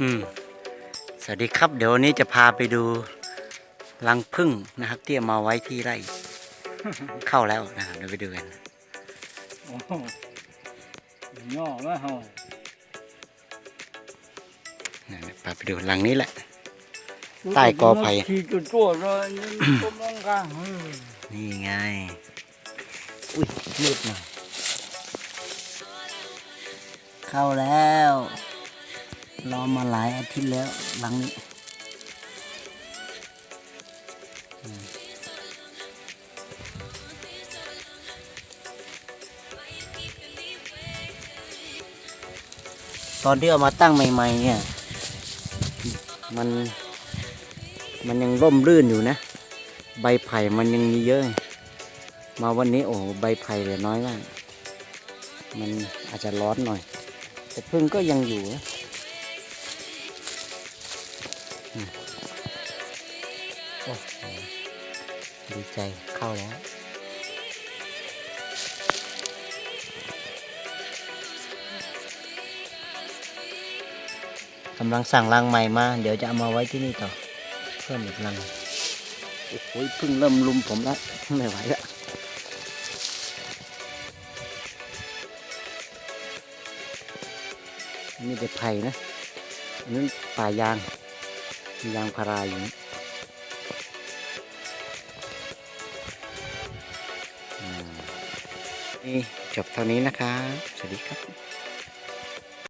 อืมสวัสดีครับเดี๋ยววันนี้จะพาไปดูรังผึ้งนะครับ ที่เอามาไว้ที่ไร่ เข้าแล้วนะครับเดี๋ยวไปดูกันโอ้โหย่อมาเฮานะพาไปดูรังนี้แหละ ใต้กอไผ่ ขี่จุดตัวเลยนี่ก็มองกันเออนี่ไง อุ้ยมืดหน่อยเข้าแล้ว รอมาหลายอาทิตย์แล้วหลังนี้ตอนที่เอามาตั้งใหม่ ๆ เนี่ย มัน มันยังร่มรื่นอยู่นะ ใบไผ่มันยังมีเยอะ มาวันนี้โอ้โหใบไผ่เหลือน้อยมาก มันอาจจะร้อนหน่อย แต่พึ่งก็ยังอยู่นะ โอ้โหดีใจเข้าแล้วกำลังสั่งรังใหม่มา เดี๋ยวจะเอามาไว้ที่นี่ต่อ เพิ่มอีกรังโอ้โหเพึ่งเริ่มลุมผมแล้วไม่ไหวแล้วนี่เป็นไผ่นะอันนั้นป่ายาง มียางพาราอยู่นี่นี่จบเท่านี้นะคะ สวัสดีครับ